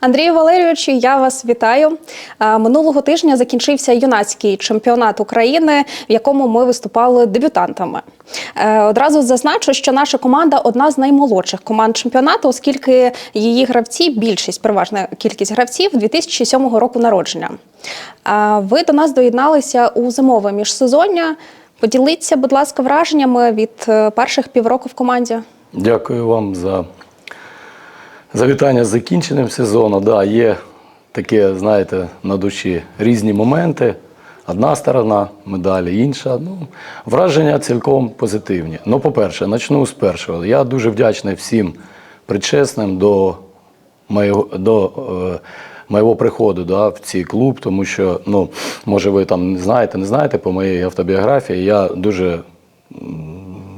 Андрію Валерійовичу, я вас вітаю. Е, Минулого тижня закінчився юнацький чемпіонат України, в якому ми виступали дебютантами. Е, Одразу зазначу, що наша команда одна з наймолодших команд чемпіонату, оскільки її гравці, більшість, переважна кількість гравців 2007 року народження. Е, Ви до нас доєдналися у зимове міжсезоння. Поділіться, будь ласка, враженнями від перших півроку в команді. Дякую вам за завітання з закінченням сезону. Да, є таке, знаєте, на душі різні моменти. Одна сторона медалі, інша. Ну, враження цілком позитивні. Ну, по-перше, почну з першого. Я дуже вдячний всім причесним до моєго, до, е, моєго приходу да, в цей клуб, тому що, ну, може, ви там знаєте, не знаєте по моїй автобіографії, я дуже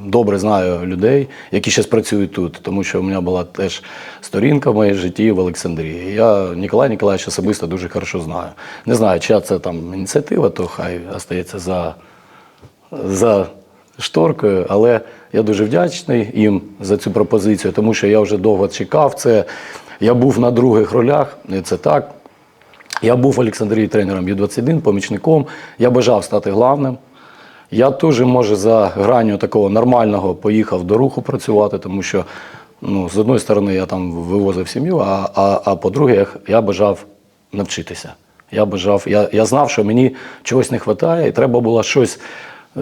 добре знаю людей, які зараз працюють тут, тому що у мене була теж сторінка в моєму житті в Олександрії. Я Ніколай Ніколаєвич особисто дуже хорошо знаю. Не знаю, чия це там ініціатива, то хай остається за, за шторкою, але я дуже вдячний їм за цю пропозицію, тому що я вже довго чекав це. Я був на других ролях, це так. Я був в Олександрії тренером Ю-21, помічником. Я бажав стати главним. Я теж, може, за гранню такого нормального поїхав до руху працювати, тому що ну, з одної сторони я там вивозив сім'ю, а, а, а по-друге, я, бажав навчитися. Я бажав, я, я знав, що мені чогось не вистачає, і треба було щось, е,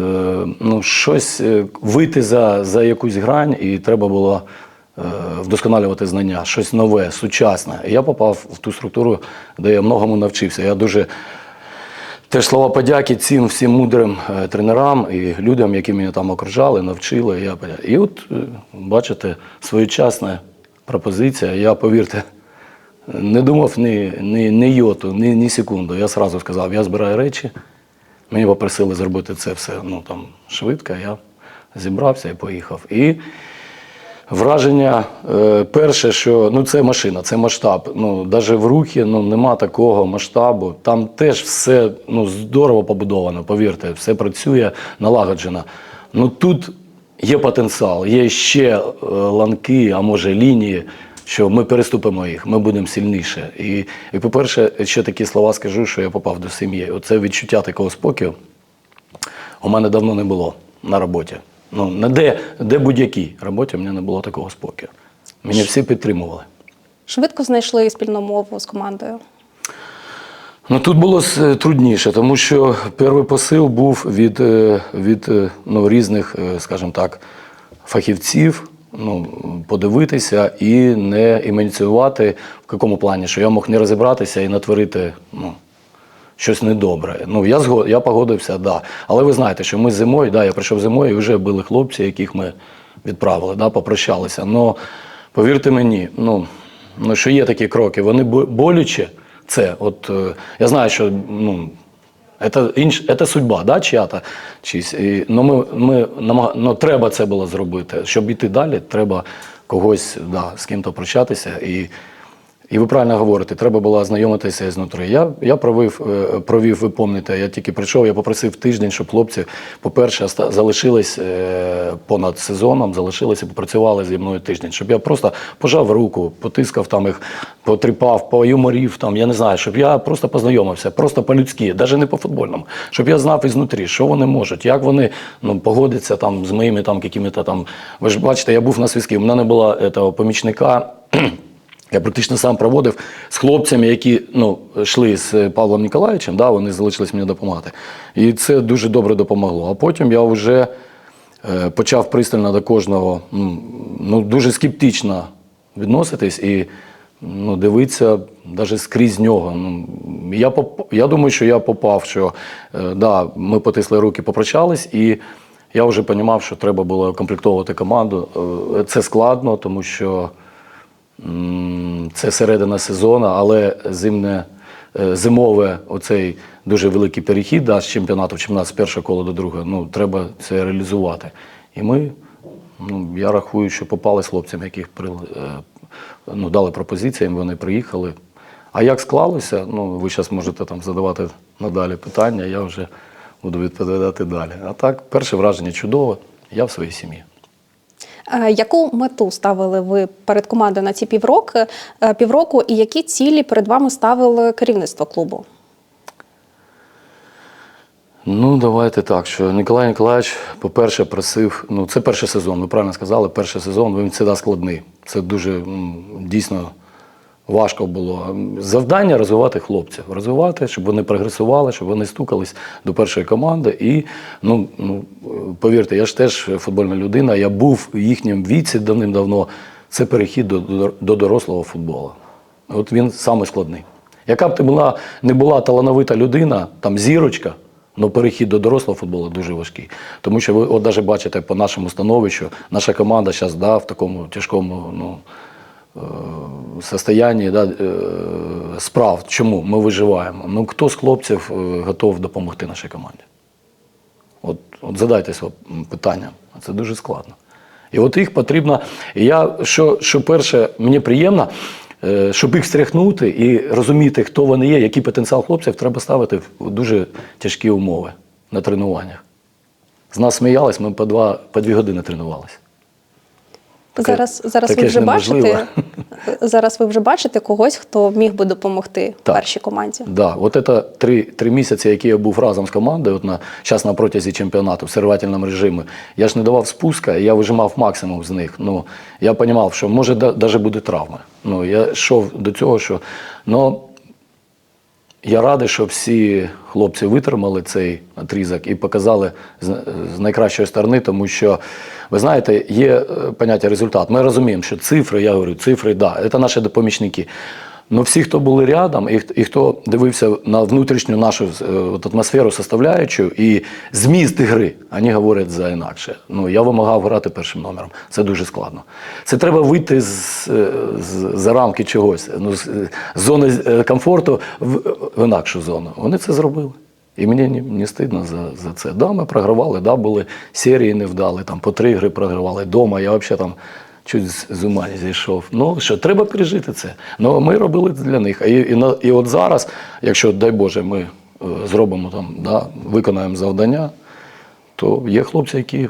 ну, щось е, вийти за, за якусь грань, і треба було е, вдосконалювати знання, щось нове, сучасне. І я попав в ту структуру, де я многому навчився. Я дуже Теж слова подяки цим всім мудрим е, тренерам і людям, які мене там окружали, навчили. Я, і от, е, бачите, своєчасна пропозиція. Я, повірте, не думав ні, ні, ні йоту, ні, ні секунду. Я одразу сказав, я збираю речі. Мені попросили зробити це все ну, там, швидко. Я зібрався і поїхав. І Враження е, перше, що ну це машина, це масштаб. Ну навіть в рухі ну нема такого масштабу. Там теж все ну здорово побудовано. Повірте, все працює налагоджено. Ну тут є потенціал, є ще е, ланки, а може лінії, що ми переступимо їх, ми будемо сильніше. І, і по-перше, ще такі слова скажу, що я попав до сім'ї. Оце відчуття такого спокою у мене давно не було на роботі. Ну, де, де будь-якій роботі в мене не було такого спокою. Мені всі підтримували. Швидко знайшли спільну мову з командою. Ну тут було трудніше, тому що перший посил був від, е, від е, ну, різних, е, скажімо так, фахівців. Ну, подивитися і не ініціювати в якому плані, що я мог не розібратися і натворити ну, щось недобре. Ну, я згод, я погодився, да. Але ви знаєте, що ми зимою, да, я прийшов зимою і вже були хлопці, яких ми відправили, да, попрощалися. Но повірте мені, ну, ну що є такі кроки, вони бо- болюче. Це, от е, я знаю, що ну, це, інш, це судьба, да, чия-то, чись. Ну, ми, ми намаг... ну, треба це було зробити. Щоб йти далі, треба когось да, з ким-то прощатися. І, і ви правильно говорите, треба було ознайомитися з нутрою. Я, я провів, е, провів, ви пам'ятаєте, я тільки прийшов, я попросив тиждень, щоб хлопці, по-перше, залишились е, понад сезоном, залишилися, попрацювали зі мною тиждень, щоб я просто пожав руку, потискав там їх, потріпав, поюморів, там, я не знаю, щоб я просто познайомився, просто по-людськи, навіть не по-футбольному, щоб я знав ізнутрі, що вони можуть, як вони ну, погодяться там, з моїми там, якими-то там. Ви ж бачите, я був на зв'язку, у мене не було этого, помічника. Я практично сам проводив з хлопцями, які ну, йшли з Павлом Ніколаєвичем, да, вони залишились мені допомагати. І це дуже добре допомогло. А потім я вже е, почав пристально до кожного ну, дуже скептично відноситись і ну, дивитися навіть скрізь нього. Ну, я, я думаю, що я попав, що е, да, ми потисли руки, попрощались, і я вже розумів, що треба було комплектовувати команду. Е, Це складно, тому що. Це середина сезону, але зимне, е, зимове оцей дуже великий перехід да, з чемпіонату в чемпіонат з першого кола до другого. Ну, треба це реалізувати. І ми, ну, я рахую, що попали з хлопцям, яких при, е, ну, дали пропозиції, вони приїхали. А як склалося, ну, ви зараз можете там задавати надалі питання, я вже буду відповідати далі. А так, перше враження чудове, я в своїй сім'ї. Е, Яку мету ставили ви перед командою на ці півроку, е, півроку, і які цілі перед вами ставило керівництво клубу? Ну, давайте так, що Ніколай Ніколаєвич, по-перше, просив, ну це перший сезон, ви правильно сказали, перший сезон він завжди складний. Це дуже дійсно важко було. Завдання розвивати хлопців, розвивати, щоб вони прогресували, щоб вони стукались до першої команди. І ну, ну повірте, я ж теж футбольна людина, я був в їхньому віці давним-давно. Це перехід до, до, до дорослого футболу. От він саме складний. Яка б ти була, не була талановита людина, там зірочка, але перехід до дорослого футболу дуже важкий. Тому що ви от навіть бачите по нашому становищу, наша команда зараз да, в такому тяжкому ну, состоянні да, е, справ. Чому ми виживаємо? Ну хто з хлопців е, готов допомогти нашій команді? От, от задайте себе питання, це дуже складно. І от їх потрібно. І я, що, що перше, мені приємно, е, щоб їх стряхнути і розуміти, хто вони є, який потенціал хлопців, треба ставити в дуже тяжкі умови на тренуваннях. З нас сміялись, ми по, два, по дві години тренувалися. Зараз, зараз таке ви вже бачите, зараз ви вже бачите когось, хто міг би допомогти Так. першій команді. Да, от це три, три місяці, які я був разом з командою, от на, час на протязі чемпіонату в сервательному режимі, я ж не давав спуска, я вижимав максимум з них. Ну, я розумів, що може навіть буде травма. Ну, я йшов до цього, що. Ну, я радий, що всі хлопці витримали цей отрізок і показали з, найкращої сторони, тому що, ви знаєте, є е, поняття результат. Ми розуміємо, що цифри, я говорю, цифри, да, це наші допомічники. Но всі, хто були рядом, і, і хто дивився на внутрішню нашу е, от атмосферу составляючу і зміст гри, вони говорять за інакше. Ну, я вимагав грати першим номером. Це дуже складно. Це треба вийти з, е, з, за рамки чогось, ну, з, з зони е, комфорту в, в інакшу зону. Вони це зробили. І мені не, стидно за, за це. Да, ми програвали, да, були серії невдали, там по три гри програвали вдома. Я взагалі там чуть з, ума не зійшов. Ну що, треба пережити це. Ну ми робили це для них. І, і, і от зараз, якщо, дай Боже, ми е, зробимо там, да, виконаємо завдання, то є хлопці, які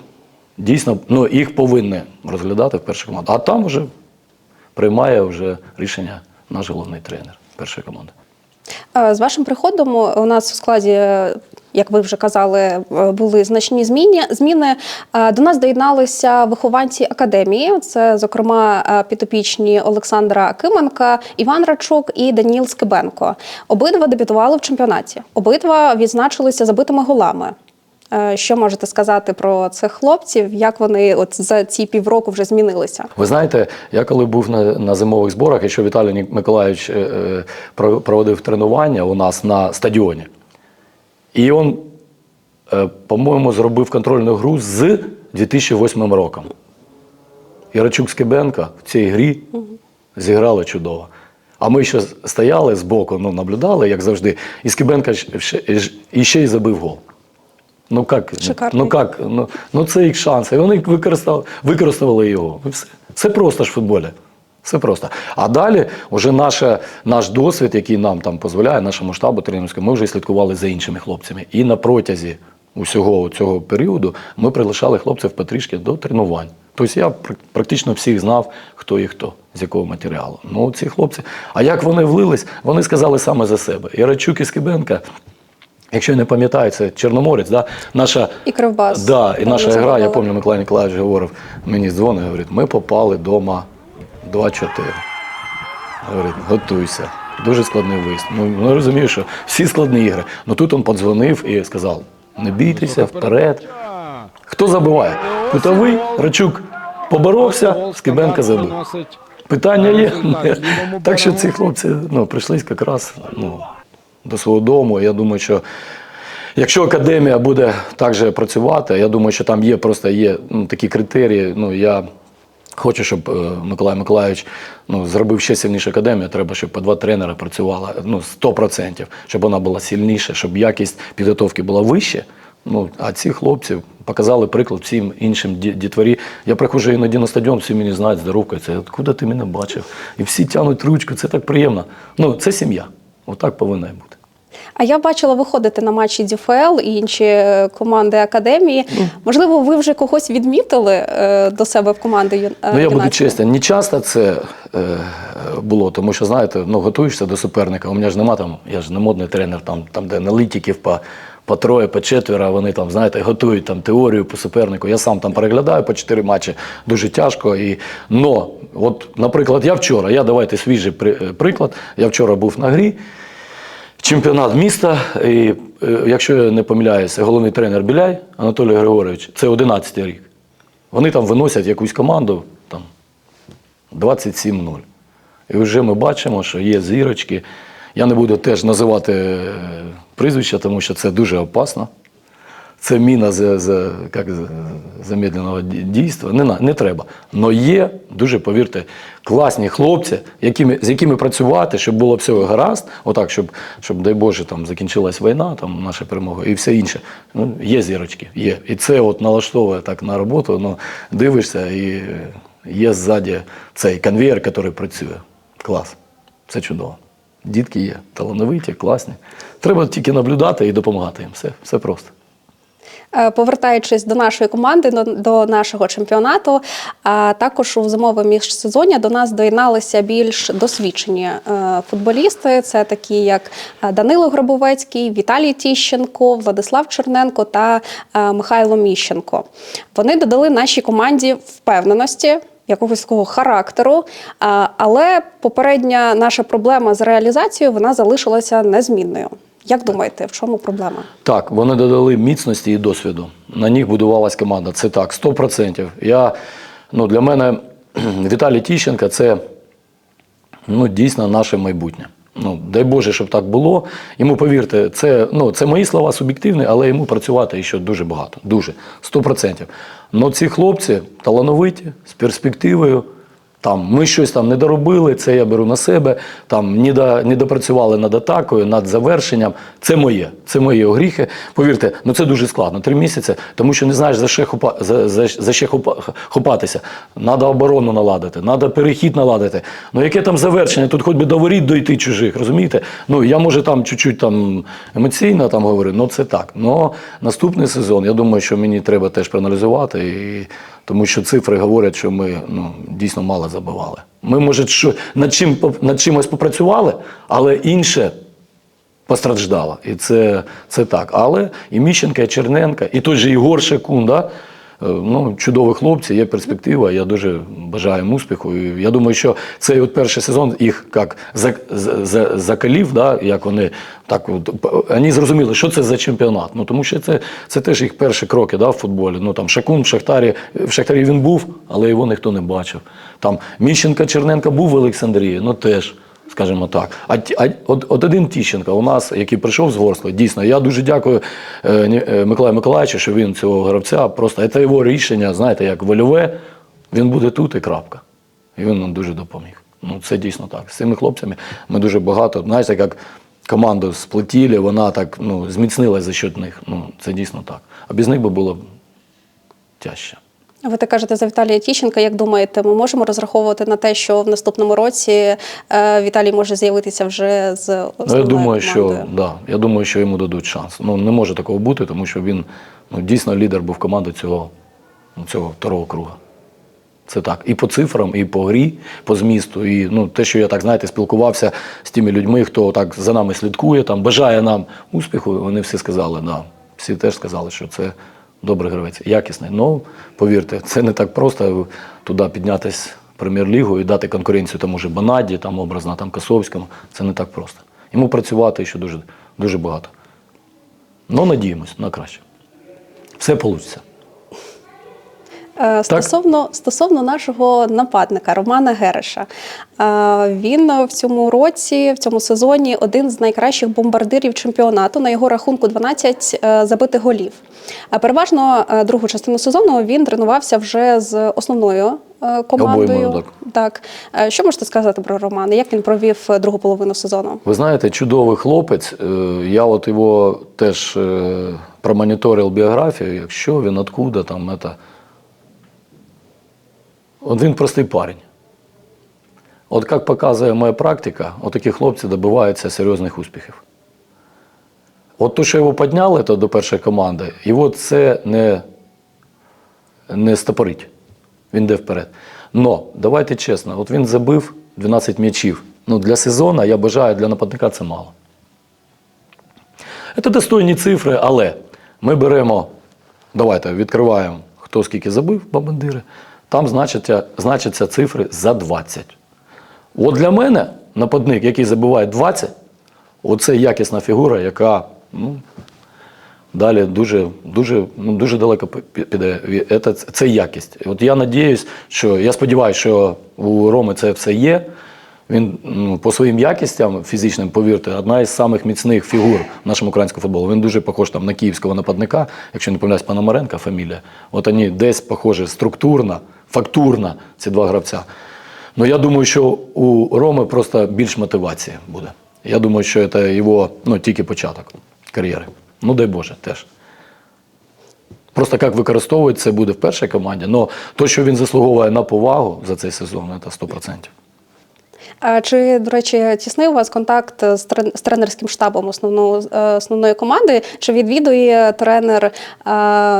дійсно ну, їх повинні розглядати в першу команду. А там вже приймає вже рішення наш головний тренер першої команди. Е, З вашим приходом у нас в складі, е, як ви вже казали, е, були значні зміни. зміни. Е, До нас доєдналися вихованці академії. Це, зокрема, е, підопічні Олександра Акименка, Іван Рачук і Даніл Скибенко. Обидва дебютували в чемпіонаті. Обидва відзначилися забитими голами. Що можете сказати про цих хлопців? Як вони от за ці півроку вже змінилися? Ви знаєте, я коли був на, на зимових зборах, якщо Віталій Ні- Миколаївич е, про- проводив тренування у нас на стадіоні, і він, е, по-моєму, зробив контрольну гру з 2008 роком. Ірачук Скибенко в цій грі зіграли чудово. А ми ще стояли збоку, ну, наблюдали, як завжди, і Скибенко ще, ще, і ще й забив гол. Ну як, ну як, ну, ну це їх шанс. І вони використали, використовували його. Все. Все просто ж в футболі. Все просто. А далі вже наша, наш досвід, який нам там дозволяє, нашому штабу тренерському, ми вже слідкували за іншими хлопцями. І на протязі усього цього періоду ми приглашали хлопців потрішки до тренувань. Тобто я пр- практично всіх знав, хто і хто, з якого матеріалу. Ну, ці хлопці. А як вони влились, вони сказали саме за себе. Ярачук і Скибенка Якщо я не пам'ятаю, це Чорноморець, да? наша, І Кривбас. да, і наша гра, я пам'ятаю, Миколай Ніколаївич говорив, мені дзвонить, говорить, ми попали вдома 2-4. Говорить, готуйся. Дуже складний виїзд. Ну, ну розумію, що всі складні ігри. Ну тут він подзвонив і сказав: не бійтеся, вперед. Хто забиває? Кутовий, Рачук поборовся, Скибенка забив. Питання є. Так що ці хлопці ну, прийшли якраз ну, до свого дому. Я думаю, що якщо академія буде так же працювати, я думаю, що там є просто є ну, такі критерії. Ну, я хочу, щоб е, Миколай Миколайович ну, зробив ще сильнішу академію. Треба, щоб по два тренери працювало ну, 100%, щоб вона була сильніша, щоб якість підготовки була вища. Ну, а ці хлопці показали приклад всім іншим ді- дітворі. Я приходжу іноді на стадіон, всі мені знають, здоровкаються. Откуда ти мене бачив? І всі тянуть ручку, це так приємно. Ну, це сім'я. Отак повинна бути. А я бачила, ви ходите на матчі ДЮФЛ і інші е, команди академії. Можливо, ви вже когось відмітили е, до себе в команди е, Ну, я буду юнацької? не часто це е, було, тому що, знаєте, ну, готуєшся до суперника. У мене ж нема там, я ж не модний тренер, там, там де аналітиків по, по троє, по четверо, вони там, знаєте, готують там теорію по супернику. Я сам там переглядаю по чотири матчі, дуже тяжко. І, но, от, наприклад, я вчора, я давайте свіжий при- приклад, я вчора був на грі. Чемпіонат міста, і е, якщо я не помиляюся, головний тренер Біляй Анатолій Григорович, це 11-й рік. Вони там виносять якусь команду там 27-0. І вже ми бачимо, що є зірочки. Я не буду теж називати е, прізвища, тому що це дуже опасно. Це міна за, за, як, за- замедленого дійства. Не, не треба. Но є, дуже повірте, класні хлопці, якими, з якими працювати, щоб було все гаразд, отак, щоб, щоб дай Боже, там закінчилась війна, там наша перемога і все інше. Ну, є зірочки, є. І це от налаштовує так на роботу, ну, дивишся, і є ззаді цей конвейер, який працює. Клас. Це чудово. Дітки є, талановиті, класні. Треба тільки наблюдати і допомагати їм. Все, все просто. Е, Повертаючись до нашої команди, до, нашого чемпіонату, а також у зимове міжсезоння до нас доєдналися більш досвідчені е, футболісти. Це такі, як е, Данило Грабовецький, Віталій Тіщенко, Владислав Черненко та е, Михайло Міщенко. Вони додали нашій команді впевненості. Якогось такого характеру, але попередня наша проблема з реалізацією вона залишилася незмінною. Як думаєте, в чому проблема? Так, вони додали міцності і досвіду. На них будувалась команда. Це так, 100%. Я, ну, для мене Віталій Тіщенко це ну, дійсно наше майбутнє. Ну, дай Боже, щоб так було. Йому повірте, це, ну, це мої слова суб'єктивні, але йому працювати ще дуже багато. Дуже. 100%. Ну ці хлопці талановиті, з перспективою. Там ми щось там не доробили, це я беру на себе. Там не, допрацювали над атакою, над завершенням. Це моє, це мої огріхи. Повірте, ну це дуже складно. Три місяці, тому що не знаєш за що хопа, за, за, за хопа, хопатися. Надо оборону наладити, треба перехід наладити. Ну яке там завершення? Тут хоч би до воріт дойти чужих, розумієте? Ну я може там чуть-чуть там емоційно там говорю, ну це так. Ну наступний сезон, я думаю, що мені треба теж проаналізувати, і, тому що цифри говорять, що ми ну, дійсно мало забивали. Ми, може, що, над, чим, над чимось попрацювали, але інше постраждало. І це, це так. Але і Міщенка, і Черненка, і той же Ігор Шекун, да? Е, ну, чудові хлопці, є перспектива. Я дуже бажаю їм успіху. І я думаю, що цей от перший сезон їх як за, за, за, закалів, да? як вони так от, вони зрозуміли, що це за чемпіонат. Ну, тому що це, це теж їх перші кроки да, в футболі. Ну, там, Шакун в Шахтарі, в Шахтарі він був, але його ніхто не бачив. Там Міщенка, Черненка був в Олександрії, ну теж скажімо так. А, от, от один Тіщенко у нас, який прийшов з Ворскли, дійсно, я дуже дякую е, е, Миколаю Миколаївичу, що він цього гравця просто це його рішення, знаєте, як вольове, він буде тут і крапка. І він нам дуже допоміг. Ну, це дійсно так. З цими хлопцями ми дуже багато, знаєте, як команду сплетіли, вона так ну, зміцнилась за счет них. Ну, це дійсно так. А без них би було тяжче. Ви так кажете за Віталія Тіщенка. Як думаєте, ми можемо розраховувати на те, що в наступному році е, Віталій може з'явитися вже з Ну, я основною думаю, що да, я думаю, що йому дадуть шанс. Ну не може такого бути, тому що він ну, дійсно лідер був команди цього, ну, цього второго круга. Це так. І по цифрам, і по грі, по змісту. І ну, те, що я так знаєте, спілкувався з тими людьми, хто так за нами слідкує, там бажає нам успіху. Вони всі сказали, да. Всі теж сказали, що це добрий гравець, якісний. Ну, повірте, це не так просто туди піднятися прем'єр-лігу і дати конкуренцію тому же Банаді, там образно, там Косовському. Це не так просто. Йому працювати ще дуже, дуже багато. Ну, надіємось на краще. Все вийде. Е, Стосовно, стосовно нашого нападника Романа Гереша, Е, він в цьому році, в цьому сезоні, один з найкращих бомбардирів чемпіонату. На його рахунку 12 е, забитих голів. А переважно другу частину сезону він тренувався вже з основною командою. Обоймою, так. Е, Що можете сказати про Романа? Як він провів другу половину сезону? Ви знаєте, чудовий хлопець. Я от його теж промоніторив біографію, якщо він откуда там это. Він простий парень. От як показує моя практика, от хлопці добиваються серйозних успіхів. От то, що його підняли то до першої команди, його це не, не стопорить. Він йде вперед. Но давайте чесно, от він забив 12 м'ячів. Ну, для сезону, я бажаю, для нападника це мало. Це достойні цифри, але ми беремо, давайте відкриваємо, хто скільки забив бабандири, там значаться, значаться цифри за 20. От для мене нападник, який забиває 20, оце якісна фігура, яка ну, далі дуже, дуже, ну, дуже далеко піде. Це, це якість. От я надіюсь, що я сподіваюся, що у Роми це все є. Він ну, по своїм якістям фізичним, повірте, одна із самих міцних фігур в нашому українському футболу. Він дуже похож там на київського нападника, якщо не помиляюсь, Пономаренка фамілія. От вони десь похожі структурно, фактурно, ці два гравця. Ну я думаю, що у Роми просто більш мотивації буде. Я думаю, що це його ну, тільки початок кар'єри. Ну, дай Боже, теж. Просто як використовують, це буде в першій команді. Але то, що він заслуговує на повагу за цей сезон, це 100%. А Чи, до речі, тісний у вас контакт з трен- з тренерським штабом основного, е, основної команди? Чи відвідує тренер е,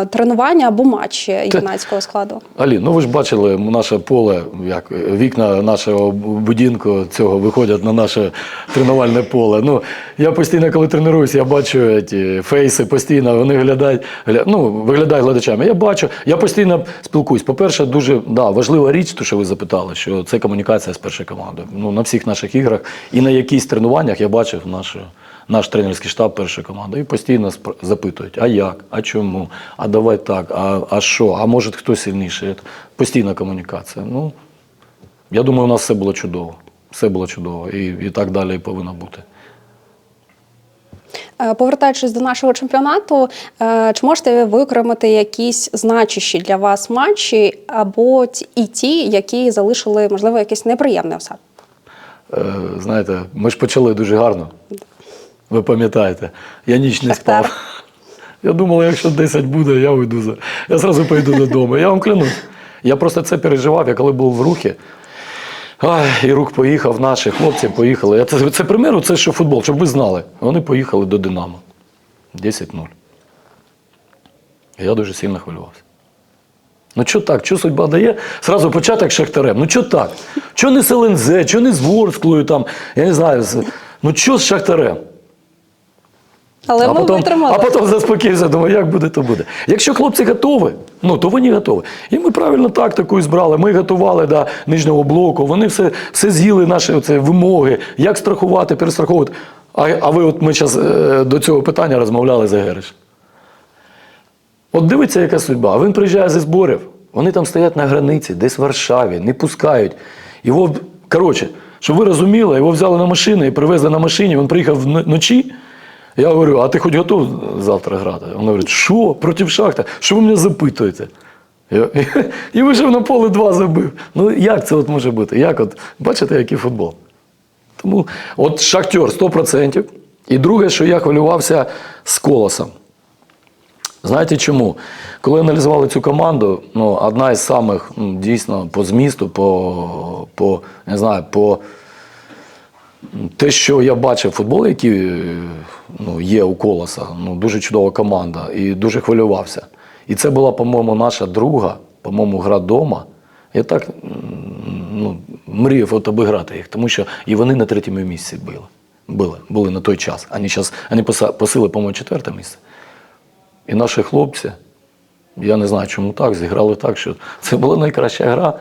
тренування або матчі юнацького складу? Алі, ну ви ж бачили наше поле, як вікна нашого будинку цього виходять на наше тренувальне поле. Ну, я постійно, коли тренуюся, я бачу ті фейси, постійно вони виглядають, гля- ну, виглядають глядачами. Я бачу, я постійно спілкуюсь. По-перше, дуже да, важлива річ, то, що ви запитали, що це комунікація з першою командою. Ну, на всіх наших іграх і на якісь тренуваннях я бачив нашу наш тренерський штаб першої команди і постійно запитують, а як, а чому, а давай так, а, а що, а може хто сильніший. Постійна комунікація. Ну, я думаю, у нас все було чудово. Все було чудово. І, і так далі повинно бути. Е, Повертаючись до нашого чемпіонату, е, чи можете ви виокремити якісь значущі для вас матчі або і ті, які залишили, можливо, якийсь неприємний осад? Е, знаєте, ми ж почали дуже гарно. Ви пам'ятаєте, я ніч не спав. Я думав, якщо 10 буде, я уйду за. Я зразу поїду додому. Я вам клянусь. Я просто це переживав, я коли був в рухі. Ай, і рух поїхав, наші хлопці поїхали. Я Це, це примеру, це що футбол, щоб ви знали. Вони поїхали до Динамо. 10-0. Я дуже сильно хвилювався. Ну що так? Що судьба дає? Сразу початок Шахтарем. Ну що так? Що не з ЛНЗ, що не з Ворсклою там, я не знаю. з- Ну що з Шахтарем? Але а, ми потім, витримали. а потім заспокійся, думаю, як буде, то буде. Якщо хлопці готові, ну то вони готові. І ми правильно тактику збрали. Ми готували до нижнього блоку, вони все, все з'їли наші оце, вимоги, як страхувати, перестраховувати. А, а ви, от ми зараз до цього питання розмовляли за Гериш. От дивиться, яка судьба. Він приїжджає зі зборів, вони там стоять на границі, десь в Варшаві, не пускають. Його, коротше, щоб ви розуміли, його взяли на машину і привезли на машині, він приїхав вночі. Я говорю, а ти хоч готов завтра грати? Він говорить, що? Проти шахта? Що ви мене запитуєте? І вийшов на поле два забив. Ну як це от може бути? Як от, бачите, який футбол? Тому от Шахтер 100%. І друге, що я хвилювався з колосом. Знаєте чому? Коли аналізували цю команду, ну, одна із самих ну, дійсно по змісту, по, по, не знаю, по те, що я бачив футбол, який ну, є у Колоса, ну, дуже чудова команда, і дуже хвилювався. І це була, по-моєму, наша друга, по-моєму, гра вдома. Я так ну, мріяв от обіграти їх, тому що і вони на третьому місці були. Були, були на той час. Вони посили, по-моєму, четверте місце. І наші хлопці, я не знаю, чому так, зіграли так, що це була найкраща гра.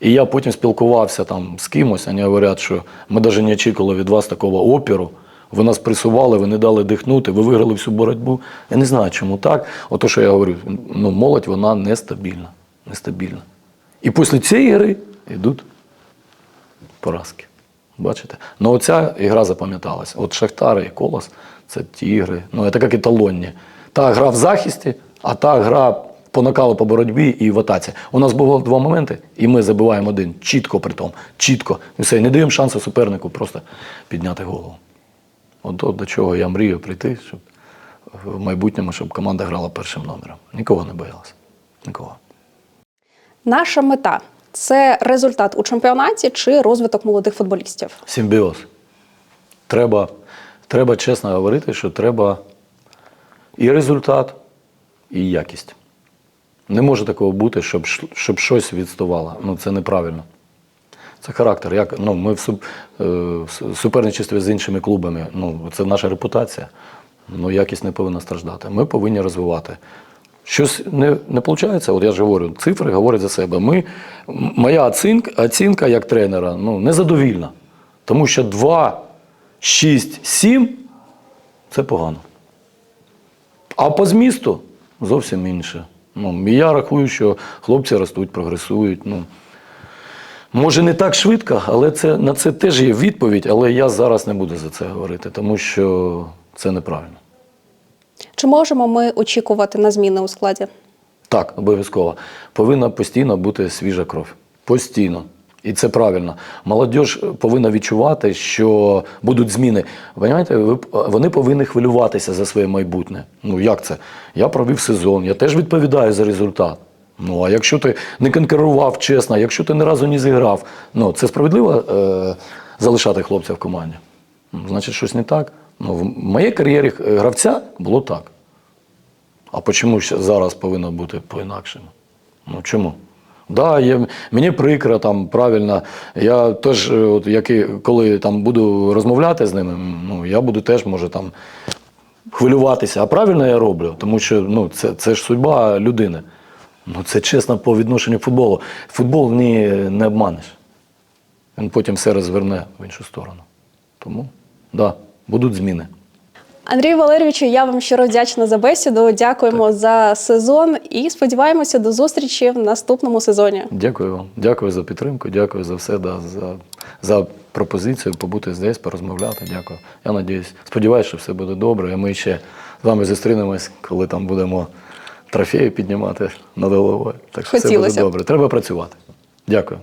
І я потім спілкувався там з кимось, вони говорять, що ми навіть не очікували від вас такого опіру. Ви нас присували, ви не дали дихнути, ви виграли всю боротьбу. Я не знаю, чому так. Ото, що я говорю, ну, молодь вона нестабільна. нестабільна. І після цієї гри йдуть поразки. Бачите? Ну оця ігра запам'яталася. От Шахтар і Колос це ті ігри. Ну, це як еталонні. Та гра в захисті, а та гра по накалу по боротьбі і в атаці. У нас було два моменти, і ми забиваємо один. Чітко при тому. Чітко. І все, не даємо шансу супернику просто підняти голову. От, от до чого я мрію прийти, щоб в майбутньому, щоб команда грала першим номером. Нікого не боялася. Нікого. Наша мета це результат у чемпіонаті чи розвиток молодих футболістів? Симбіоз. Треба, треба чесно говорити, що треба і результат, і якість. Не може такого бути, щоб, щоб щось відставало. Ну, це неправильно. Це характер. Як, ну, ми в су- е, суперничестві з іншими клубами. Ну, це наша репутація. Ну, якість не повинна страждати. Ми повинні розвивати. Щось не, не виходить, от я ж говорю, цифри говорять за себе. Ми, моя оцінка, оцінка як тренера ну, незадовільна. Тому що 2, 6, 7 це погано. А по змісту зовсім інше. Ну, і я рахую, що хлопці ростуть, прогресують. Ну, може, не так швидко, але це, на це теж є відповідь, але я зараз не буду за це говорити, тому що це неправильно. Чи можемо ми очікувати на зміни у складі? Так, обов'язково. Повинна постійно бути свіжа кров. Постійно. І це правильно. Молодь повинна відчувати, що будуть зміни. Понимаєте, вони повинні хвилюватися за своє майбутнє. Ну як це? Я провів сезон, я теж відповідаю за результат. Ну а якщо ти не конкурував чесно, якщо ти ні разу не зіграв, ну це справедливо е, залишати хлопця в команді. Ну, Значить, щось не так. Ну, в моїй кар'єрі е, гравця було так. А чому зараз повинно бути по-інакшому? Ну чому? Да, є, мені прикро, там правильно. Я теж, е, от, як і коли там буду розмовляти з ними, ну я буду теж може там хвилюватися. А правильно я роблю, тому що ну, це, це ж судьба людини. Ну це чесно по відношенню футболу. Футбол не, не обманеш. Він потім все розверне в іншу сторону. Тому, так, да, будуть зміни. Андрію Валерійовичу, я вам щиро вдячна за бесіду. Дякуємо за сезон і сподіваємося до зустрічі в наступному сезоні. Дякую вам. Дякую за підтримку, дякую за все, да, за, за пропозицію побути здесь, порозмовляти. Дякую. Я надіюсь, сподіваюся, що все буде добре. І ми ще з вами зустрінемось, коли там будемо трофеї піднімати над головою. Так що все буде добре. Треба працювати. Дякую.